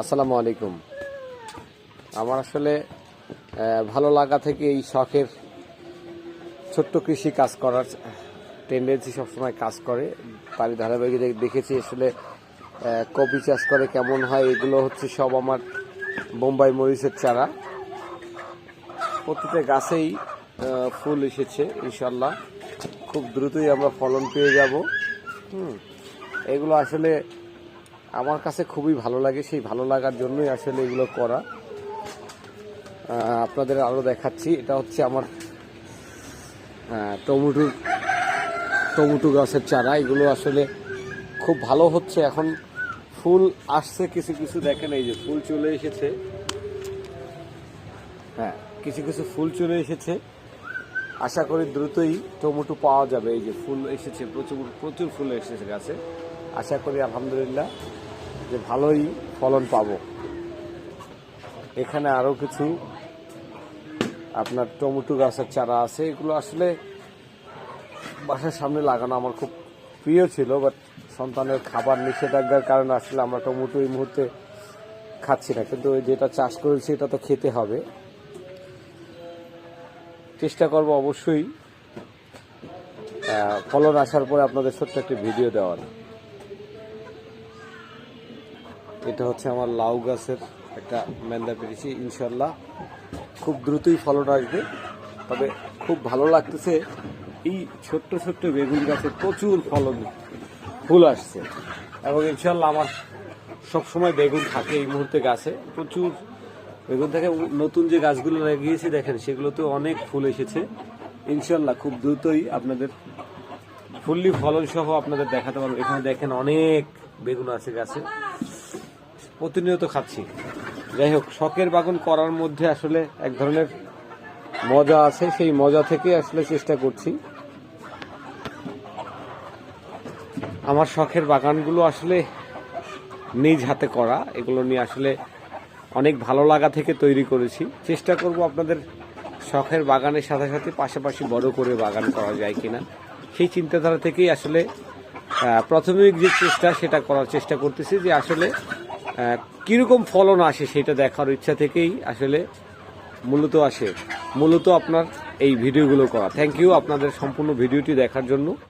আসসালামু আলাইকুম। আমার আসলে ভালো লাগা থেকে এই শখের ছোট্ট কৃষি কাজ করার টেন্ডেন্সি সবসময় কাজ করে। বাড়ি ধারাবাহিক দেখেছি আসলে কপি চাষ করে কেমন হয়, এগুলো হচ্ছে সব আমার বোম্বাই মরিচের চারা। প্রতিটা গাছেই ফুল এসেছে ইনশাল্লাহ খুব দ্রুতই আমরা ফলন পেয়ে যাব। হুম, এগুলো আসলে আমার কাছে খুবই ভালো লাগে সেই ভালো লাগার জন্যই আসলে এগুলো করা। আপনাদের আরও দেখাচ্ছি এটা হচ্ছে আমার আহ, টমেটোর টমেটো গাছের চারা। এগুলো আসলে খুব ভালো হচ্ছে এখন ফুল আসছে কিছু কিছু দেখেন এই যে ফুল চলে এসেছে। হ্যাঁ কিছু কিছু ফুল চলে এসেছে। আশা করি দ্রুতই টমেটো পাওয়া যাবে এই যে ফুল এসেছে প্রচুর প্রচুর ফুল এসেছে গাছে। আশা করি আলহামদুলিল্লাহ যে ভালোই ফলন পাবো। এখানে আরও কিছু আপনার টমেটো গাছের চারা আছে, এগুলো আসলে বাসার সামনে লাগানো আমার খুব প্রিয় ছিল বাট সন্তানের খাবার নিষেধাজ্ঞার কারণে আসলে আমরা টমেটো এই মুহূর্তে খাচ্ছি না। কিন্তু যেটা চাষ করেছি, এটা তো খেতে হবে। চেষ্টা করব অবশ্যই ফলন আসার পরে আপনাদের ছোট্ট একটি ভিডিও দেওয়ার। এটা হচ্ছে আমার লাউ গাছের একটা মেন্দা পেরেছি ইনশাল্লাহ খুব দ্রুতই ফলন আসবে, তবে খুব ভালো লাগতেছে এই ছোট্ট ছোট্ট বেগুন গাছে প্রচুর ফলন, ফুল আসছে। এবং ইনশাল্লাহ আমার সবসময় বেগুন থাকে এই মুহূর্তে গাছে, প্রচুর বেগুন থেকে। নতুন যে গাছগুলো লাগিয়েছি, দেখেন সেগুলোতে অনেক ফুল এসেছে। ইনশাল্লাহ খুব দ্রুতই আপনাদের ফুললি ফলন সহ আপনাদের দেখাতে পারব। এখানে দেখেন অনেক বেগুন আছে গাছে। প্রতিনিয়ত খাচ্ছি। যাই হোক, শখের বাগান করার মধ্যে আসলে এক ধরনের মজা আছে। সেই মজা থেকে আসলে চেষ্টা করছি। আমার শখের বাগানগুলো আসলে নিজ হাতে করা। এগুলো নিয়ে আসলে অনেক ভালো লাগা থেকে তৈরি করেছি। চেষ্টা করব আপনাদের শখের বাগানের সাথে সাথে পাশাপাশি বড় করে বাগান করা যায় কিনা। সেই চিন্তাধারা থেকেই আসলে প্রাথমিক যে চেষ্টা, সেটা করার চেষ্টা করতেছি যে আসলে কীরকম ফলন আসে সেটা দেখার ইচ্ছা থেকেই আসলে মূলত আসে। মূলত আপনার এই ভিডিওগুলো করা। থ্যাংক ইউ আপনাদের সম্পূর্ণ ভিডিওটি দেখার জন্য।